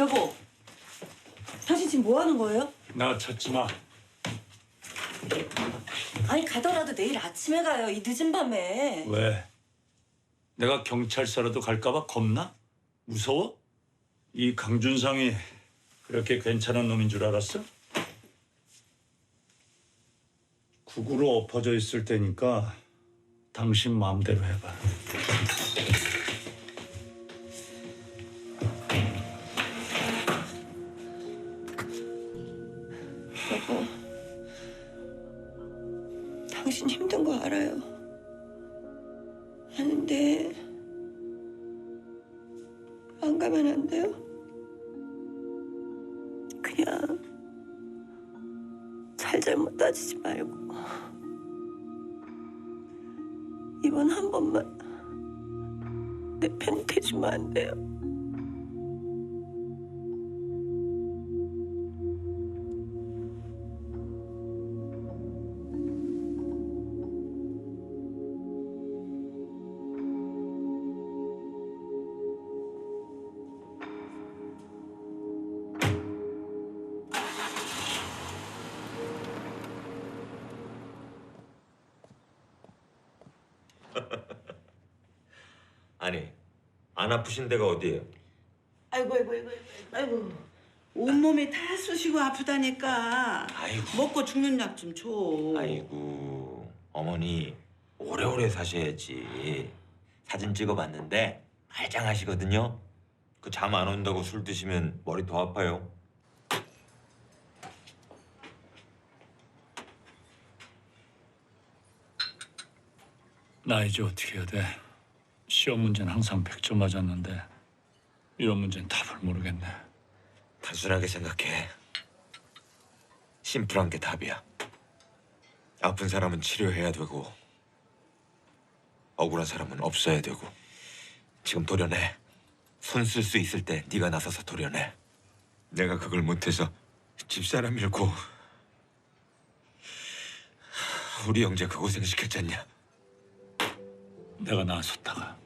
여보, 당신 지금 뭐 하는 거예요? 나 찾지 마. 아니 가더라도 내일 아침에 가요. 이 늦은 밤에. 왜? 내가 경찰서라도 갈까봐 겁나? 무서워? 이 강준상이 그렇게 괜찮은 놈인 줄 알았어? 국으로 엎어져 있을 때니까 당신 마음대로 해봐. 힘든 거 알아요. 아는데 안 가면 안 돼요? 그냥 잘잘못 따지지 말고 이번 한 번만 내 편이 돼주면 안 돼요? 안 아프신 데가 어디예요? 아이고 아이고 아이고 아이고 온몸이 다 쑤시고 아프다니까 아이고. 먹고 죽는 약 좀 줘. 아이고 어머니 오래오래 사셔야지 사진 찍어봤는데 말짱하시거든요 그 잠 안 온다고 술 드시면 머리 더 아파요 나 이제 어떻게 해야 돼? 시험 문제는 항상 100점 맞았는데 이런 문제는 답을 모르겠네. 단순하게 생각해. 심플한 게 답이야. 아픈 사람은 치료해야 되고 억울한 사람은 없어야 되고. 지금 도려내. 손 쓸 수 있을 때 네가 나서서 도려내. 내가 그걸 못해서 집사람 잃고. 우리 형제 그 고생 시켰잖냐? 내가 나섰다가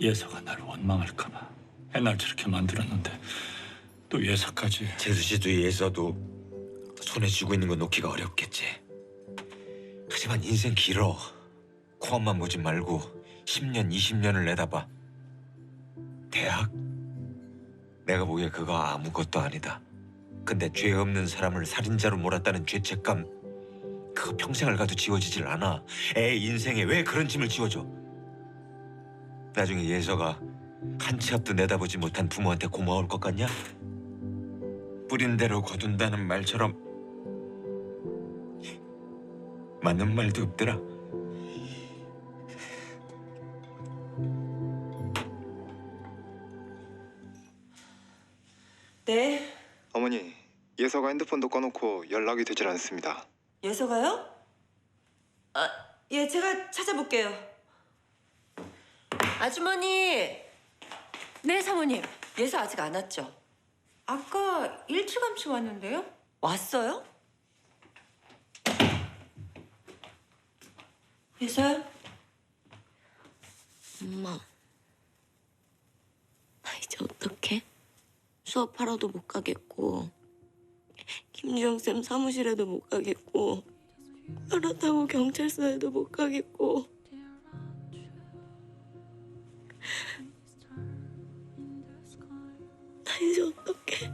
예서가 날 원망할까봐 애날 저렇게 만들었는데 또 예서까지 재수 씨도 예서도 손에 쥐고 있는 거 놓기가 어렵겠지. 하지만 인생 길어. 코앞만 보지 말고 10년, 20년을 내다봐. 대학? 내가 보기에 그거 아무것도 아니다. 근데 죄 없는 사람을 살인자로 몰았다는 죄책감 그거 평생을 가도 지워지질 않아. 애 인생에 왜 그런 짐을 지워줘? 나중에 예서가 한 치 앞도 내다보지 못한 부모한테 고마울 것 같냐? 뿌린 대로 거둔다는 말처럼 맞는 말도 없더라. 네, 어머니, 예서가 핸드폰도 꺼놓고 연락이 되질 않습니다. 예서가요? 아, 예, 제가 찾아볼게요. 아주머니. 네, 사모님. 예서 아직 안 왔죠? 아까 일찌감치 왔는데요? 왔어요? 예서야? 엄마, 나 이제 어떡해? 수업하러도 못 가겠고, 김주영 쌤 사무실에도 못 가겠고, 그렇다고 경찰서에도 못 가겠고. 이제 어떡해?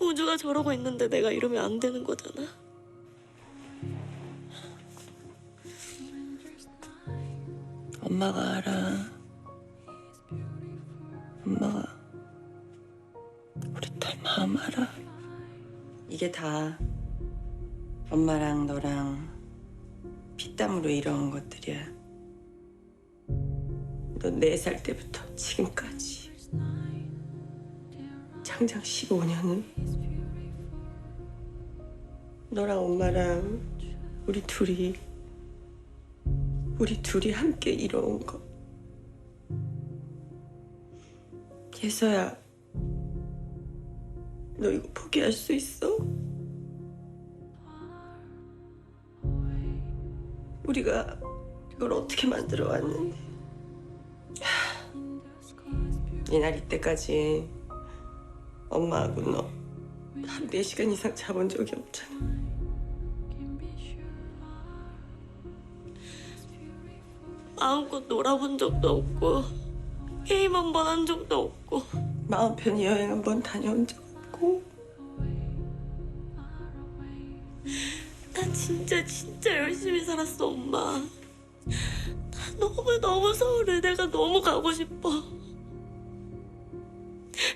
우주가 저러고 있는데 내가 이러면 안 되는 거잖아. 엄마가 알아. 엄마가 우리 딸 마음 알아. 이게 다 엄마랑 너랑 피땀으로 이뤄온 것들이야. 너 네 살 때부터 지금까지 장장 15년은 너랑 엄마랑 우리 둘이 우리 둘이 함께 이뤄온 거. 예서야, 너 이거 포기할 수 있어? 우리가 이걸 어떻게 만들어 왔는데. 하, 이날 이때까지 엄마하고 너한 4시간 이상 자본 적이 없잖아. 마음껏 놀아본 적도 없고 게임 한 번 한 적도 없고 마음 편히 여행 한 번 다녀온 적 없고. 난 진짜 진짜 열심히 살았어 엄마. 나 너무 너무 서울에 내가 너무 가고 싶어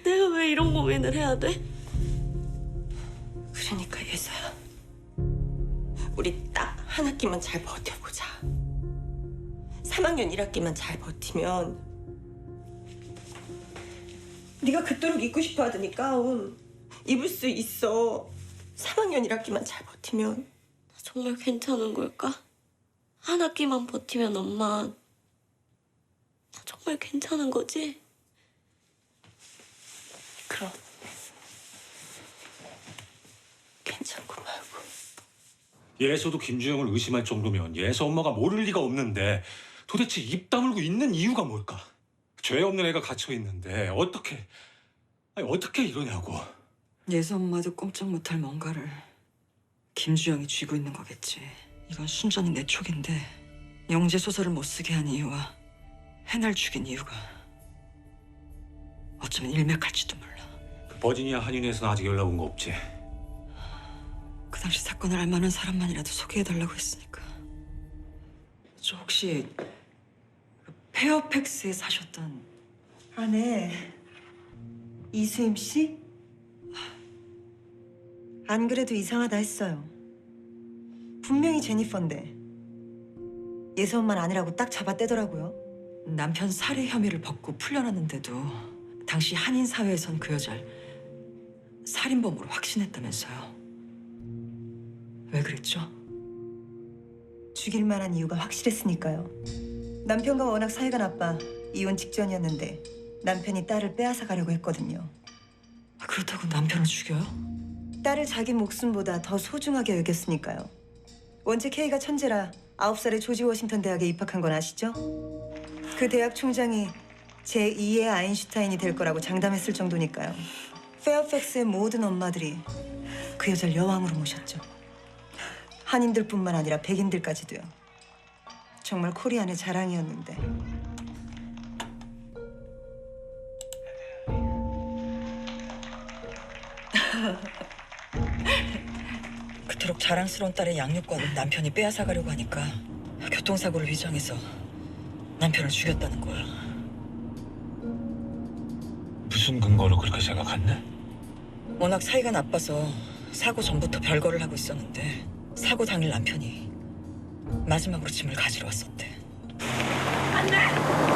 내가 왜 이런 고민을 해야 돼? 그러니까 예서야 우리 딱 한 학기만 잘 버텨보자 3학년 1학기만 잘 버티면 네가 그토록 입고 싶어 하더니 가운 입을 수 있어 3학년 1학기만 잘 버티면 나 정말 괜찮은 걸까? 한 학기만 버티면 엄마 나 정말 괜찮은 거지? 그럼 괜찮고 말고 예서도 김주영을 의심할 정도면 예서 엄마가 모를 리가 없는데 도대체 입 다물고 있는 이유가 뭘까? 죄 없는 애가 갇혀 있는데 어떻게 아니 어떻게 이러냐고. 예서 엄마도 꼼짝 못할 뭔가를 김주영이 쥐고 있는 거겠지. 이건 순전히 내 촉인데 영재 소설을 못 쓰게 한 이유와 해날 죽인 이유가 어쩌면 일맥할지도 몰라. 그 버지니아 한인회에서는 아직 연락 온 거 없지. 그 당시 사건을 알 만한 사람만이라도 소개해달라고 했으니까. 저 혹시 그 페어팩스에 사셨던 아, 네. 이수임 씨? 안 그래도 이상하다 했어요. 분명히 제니퍼인데 예서 엄마는 아니라고 딱 잡아떼더라고요. 남편 살해 혐의를 벗고 풀려났는데도 당시 한인 사회에선 그 여자를 살인범으로 확신했다면서요. 왜 그랬죠? 죽일 만한 이유가 확실했으니까요. 남편과 워낙 사이가 나빠 이혼 직전이었는데 남편이 딸을 빼앗아 가려고 했거든요. 그렇다고 남편을 죽여요? 딸을 자기 목숨보다 더 소중하게 여겼으니까요. 원체 K가 천재라 아홉 살에 조지 워싱턴 대학에 입학한 건 아시죠? 그 대학 총장이 제2의 아인슈타인이 될 거라고 장담했을 정도니까요. 페어팩스의 모든 엄마들이 그 여자를 여왕으로 모셨죠. 한인들뿐만 아니라 백인들까지도요. 정말 코리안의 자랑이었는데. 그토록 자랑스러운 딸의 양육권을 남편이 빼앗아 가려고 하니까 교통사고를 위장해서 남편을 죽였다는 거야. 무슨 근거로 그렇게 생각했네? 워낙 사이가 나빠서 사고 전부터 별거를 하고 있었는데 사고 당일 남편이 마지막으로 짐을 가지러 왔었대. 차가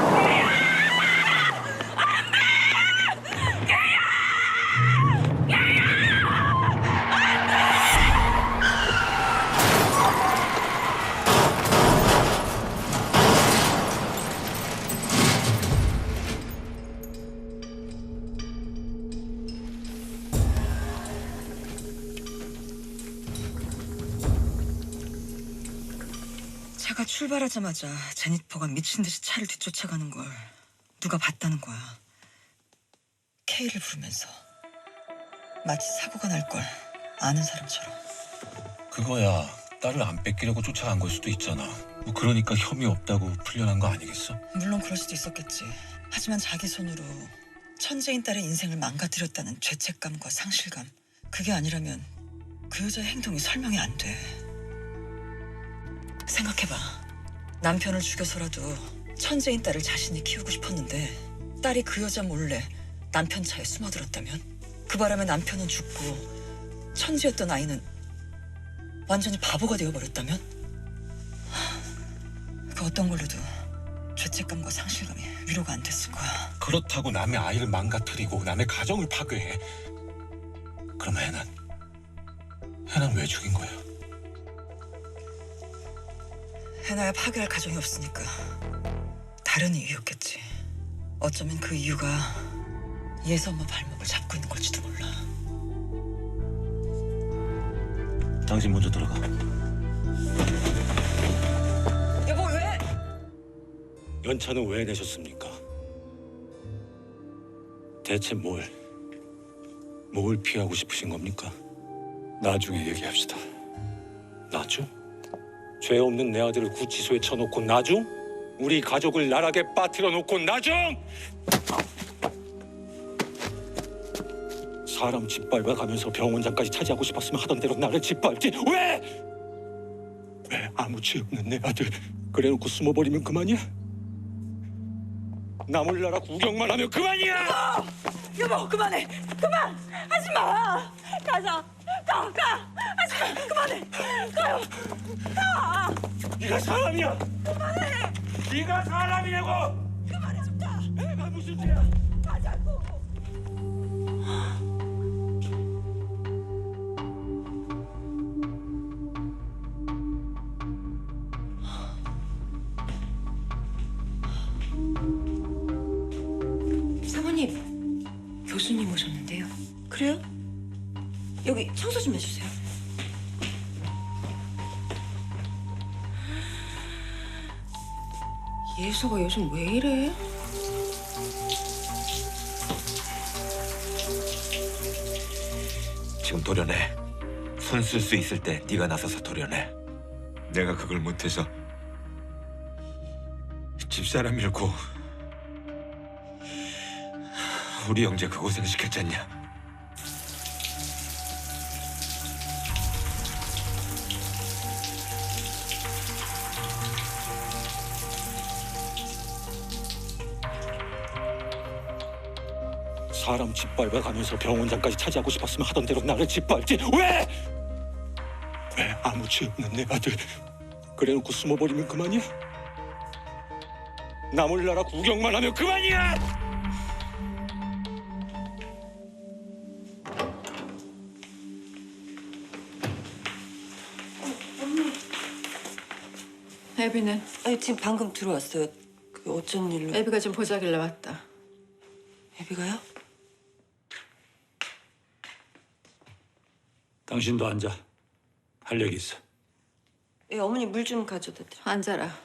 출발하자마자 제니퍼가 미친 듯이 차를 뒤쫓아가는 걸 누가 봤다는 거야. K를 부르면서 마치 사고가 날 걸 아는 사람처럼. 그거야 딸을 안 뺏기려고 쫓아간 걸 수도 있잖아. 뭐 그러니까 혐의 없다고 풀려난 거 아니겠어? 물론 그럴 수도 있었겠지. 하지만 자기 손으로 천재인 딸의 인생을 망가뜨렸다는 죄책감과 상실감. 그게 아니라면 그 여자의 행동이 설명이 안 돼. 생각해봐. 남편을 죽여서라도 천재인 딸을 자신이 키우고 싶었는데 딸이 그 여자 몰래 남편 차에 숨어들었다면 그 바람에 남편은 죽고 천재였던 아이는 완전히 바보가 되어버렸다면 하, 그 어떤 걸로도 죄책감과 상실감이 위로가 안 됐을 거야. 그렇다고 남의 아이를 망가뜨리고 남의 가정을 파괴해. 그럼 해난 해난 왜 죽인 거야? 해나야 파괴할 가정이 없으니까 다른 이유였겠지. 어쩌면 그 이유가 예서 엄마 발목을 잡고 있는 걸지도 몰라. 당신 먼저 들어가. 여보 왜? 연차는 왜 내셨습니까? 대체 뭘, 뭘 피하고 싶으신 겁니까? 나중에 얘기합시다. 나중? 죄 없는 내 아들을 구치소에 쳐놓고 나중? 우리 가족을 나락에 빠뜨려 놓고 나중? 사람 짓밟아 가면서 병원장까지 차지하고 싶었으면 하던 대로 나를 짓밟지 왜? 왜 아무 죄 없는 내 아들 그래놓고 숨어버리면 그만이야? 나 몰라라 구경만 하면 그만이야! 여보 그만해 그만 하지 마 가자 가 가 마 그만해 가요 가 네가 사람이야! 그만해! 네가 사람이냐고! 그만해 좀 가 내가 무슨 죄야? 예서가 요즘 왜 이래? 지금 도려내. 손 쓸 수 있을 때 네가 나서서 도려내. 내가 그걸 못해서 집사람 잃고 우리 형제 그 고생 시켰잖냐. 사람 짓밟아 가면서 병원장까지 차지하고 싶었으면 하던 대로 나를 짓밟지 왜? 왜 아무 죄 없는 내 아들 그래놓고 숨어버리면 그만이야? 나 몰라라 구경만 하면 그만이야! 애비는 아니 지금 방금 들어왔어요. 그 어쩐 일로? 애비가 좀 보자길래 왔다. 애비가요? 당신도 앉아. 할 얘기 있어. 예, 어머니 물 좀 가져다 드려. 앉아라.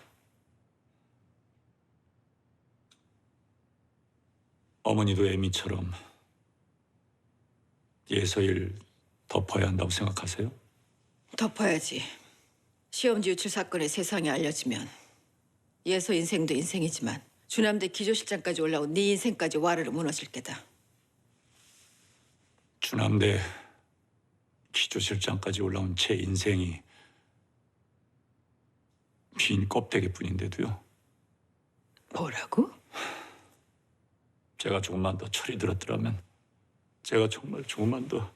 어머니도 애미처럼 예서일 덮어야 한다고 생각하세요? 덮어야지. 시험지 유출 사건이 세상에 알려지면 예서 인생도 인생이지만 주남대 기조실장까지 올라온 네 인생까지 와르르 무너질 게다. 주남대 기조실장까지 올라온 제 인생이 빈 껍데기뿐인데도요. 뭐라고? 제가 조금만 더 철이 들었더라면 제가 정말 조금만 더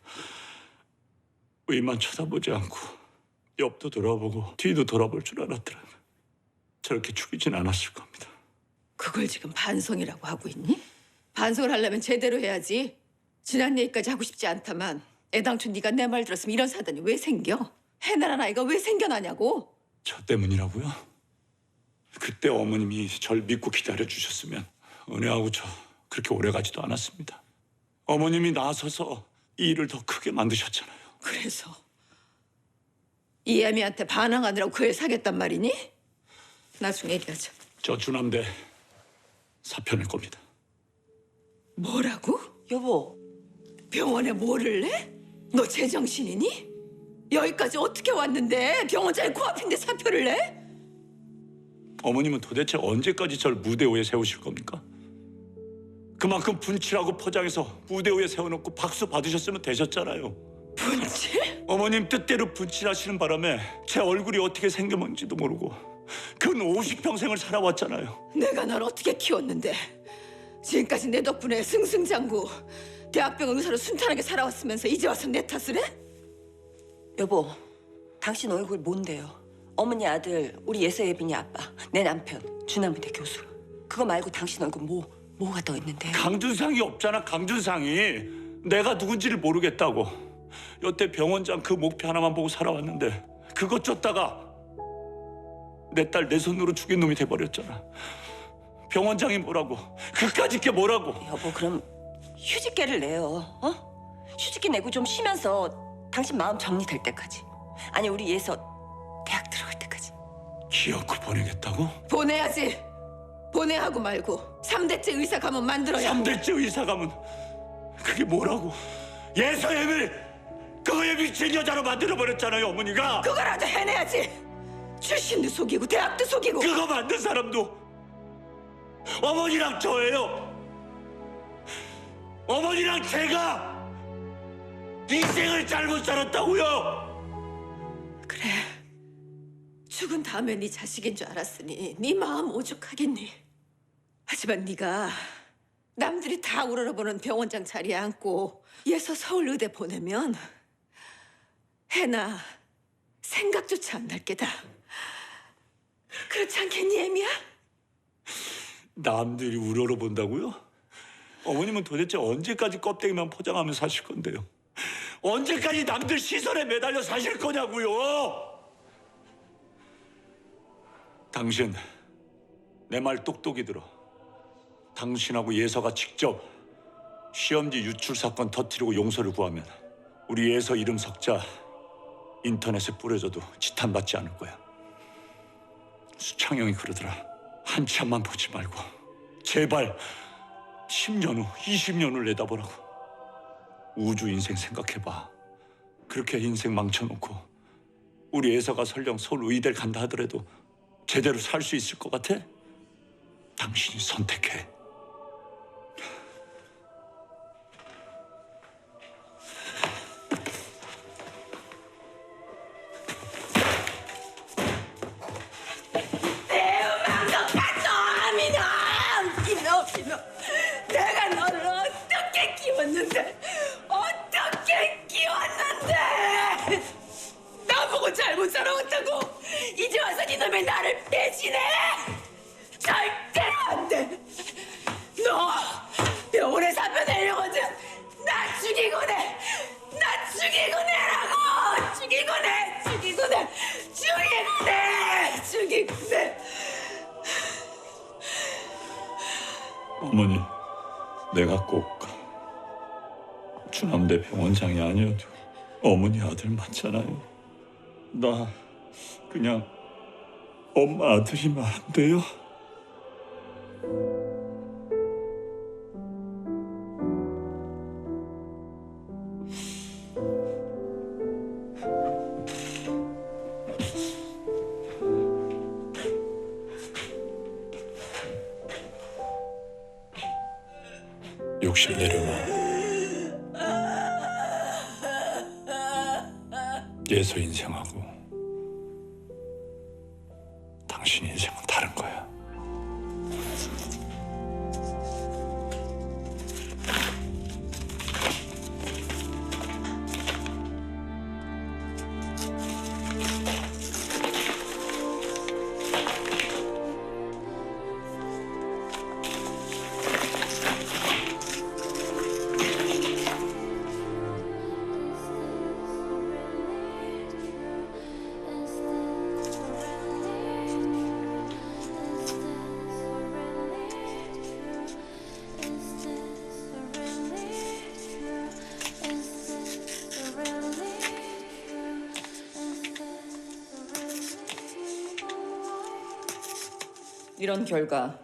위만 쳐다보지 않고 옆도 돌아보고 뒤도 돌아볼 줄 알았더라면 저렇게 죽이진 않았을 겁니다. 그걸 지금 반성이라고 하고 있니? 반성을 하려면 제대로 해야지. 지난 얘기까지 하고 싶지 않다만 애당초 네가 내 말 들었으면 이런 사단이 왜 생겨? 해나란 아이가 왜 생겨나냐고? 저 때문이라고요? 그때 어머님이 절 믿고 기다려 주셨으면 은혜하고 저 그렇게 오래 가지도 않았습니다. 어머님이 나서서 이 일을 더 크게 만드셨잖아요. 그래서 이 애미한테 반항하느라고 그 애 사겠단 말이니? 나중에 얘기하자. 저 주남대 사표 낼 겁니다. 뭐라고? 여보, 병원에 뭐를 내? 너 제정신이니? 여기까지 어떻게 왔는데 병원장이 코앞인데 사표를 내? 어머님은 도대체 언제까지 절 무대 위에 세우실 겁니까? 그만큼 분칠하고 포장해서 무대 위에 세워놓고 박수 받으셨으면 되셨잖아요. 분칠? 어머님 뜻대로 분칠하시는 바람에 제 얼굴이 어떻게 생겨먼지도 모르고 근 50평생을 살아왔잖아요. 내가 널 어떻게 키웠는데 지금까지 내 덕분에 승승장구 대학병원 의사로 순탄하게 살아왔으면서 이제 와서 내 탓을 해? 여보, 당신 얼굴 뭔데요? 어머니 아들, 우리 예서 예빈이 아빠, 내 남편 주남대 교수. 그거 말고 당신 얼굴 뭐 뭐가 더 있는데요? 강준상이 없잖아, 강준상이. 내가 누군지를 모르겠다고. 여태 병원장 그 목표 하나만 보고 살아왔는데 그것 쫓다가 내 딸 내 손으로 죽인 놈이 돼버렸잖아. 병원장이 뭐라고? 그까짓 게 뭐라고? 여보, 그럼 휴직계를 내요. 어? 휴직계 내고 좀 쉬면서 당신 마음 정리될 때까지. 아니 우리 예서 대학 들어갈 때까지. 기어코 보내겠다고? 보내야지 보내하고 말고 삼대째 의사 가문 만들어야 하고. 3대째 의사감은 그게 뭐라고? 예서엠을 그거에 미친 여자로 만들어 버렸잖아요 어머니가 그거라도 해내야지. 출신도 속이고 대학도 속이고. 그거 만든 사람도 어머니랑 저예요 어머니랑 제가 인생을 잘못 살았다고요 그래. 죽은 다음에 네 자식인 줄 알았으니 네 마음 오죽하겠니. 하지만 네가 남들이 다 우러러보는 병원장 자리에 앉고 예서 서울의대 보내면 해나 생각조차 안 날 게다. 그렇지 않겠니, 애미야? 남들이 우러러 본다고요? 어머님은 도대체 언제까지 껍데기만 포장하며 사실 건데요? 언제까지 남들 시선에 매달려 사실 거냐고요? 당신 내 말 똑똑히 들어. 당신하고 예서가 직접 시험지 유출 사건 터뜨리고 용서를 구하면 우리 예서 이름 석자 인터넷에 뿌려줘도 지탄받지 않을 거야. 수창영이 그러더라. 한참만 보지 말고 제발 10년 후, 20년 후를 내다보라고. 우주 인생 생각해봐. 그렇게 인생 망쳐놓고 우리 애서가 설령 서울 의대를 간다 하더라도 제대로 살 수 있을 것 같아? 당신이 선택해. 배신해? 절대로 안 돼! 너 병원에 사표 내려거든! 나 죽이고 내! 나 죽이고 내라고! 죽이고 내! 죽이고 내! 죽이고 내! 죽이고 내! 어머니, 내가 꼭 주남대 병원장이 아니어도 어머니 아들 맞잖아요. 나 그냥 엄마 아들이면 안 돼요? 욕심 내려놔. 예서 인생하고 이런 결과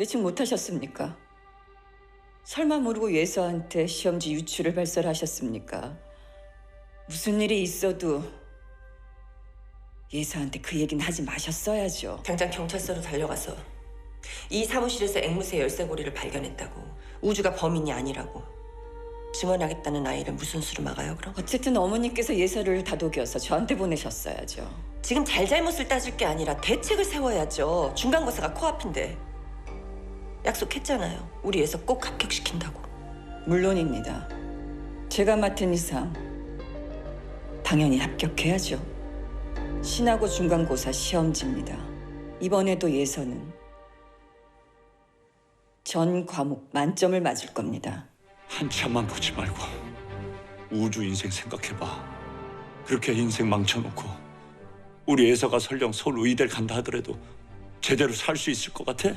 예측 못하셨습니까? 설마 모르고 예서한테 시험지 유출을 발설하셨습니까? 무슨 일이 있어도 예서한테 그 얘기는 하지 마셨어야죠. 당장 경찰서로 달려가서 이 사무실에서 앵무새 열쇠고리를 발견했다고 우주가 범인이 아니라고 증언하겠다는 아이를 무슨 수로 막아요 그럼? 어쨌든 어머니께서 예서를 다독여서 저한테 보내셨어야죠. 지금 잘잘못을 따질 게 아니라 대책을 세워야죠. 중간고사가 코앞인데 약속했잖아요. 우리 예서 꼭 합격시킨다고. 물론입니다. 제가 맡은 이상 당연히 합격해야죠. 신하고 중간고사 시험지입니다. 이번에도 예서는 전 과목 만점을 맞을 겁니다. 한참만 보지 말고 우주 인생 생각해봐. 그렇게 인생 망쳐놓고 우리 애서가 설령 서울 의대를 간다 하더라도 제대로 살 수 있을 것 같아?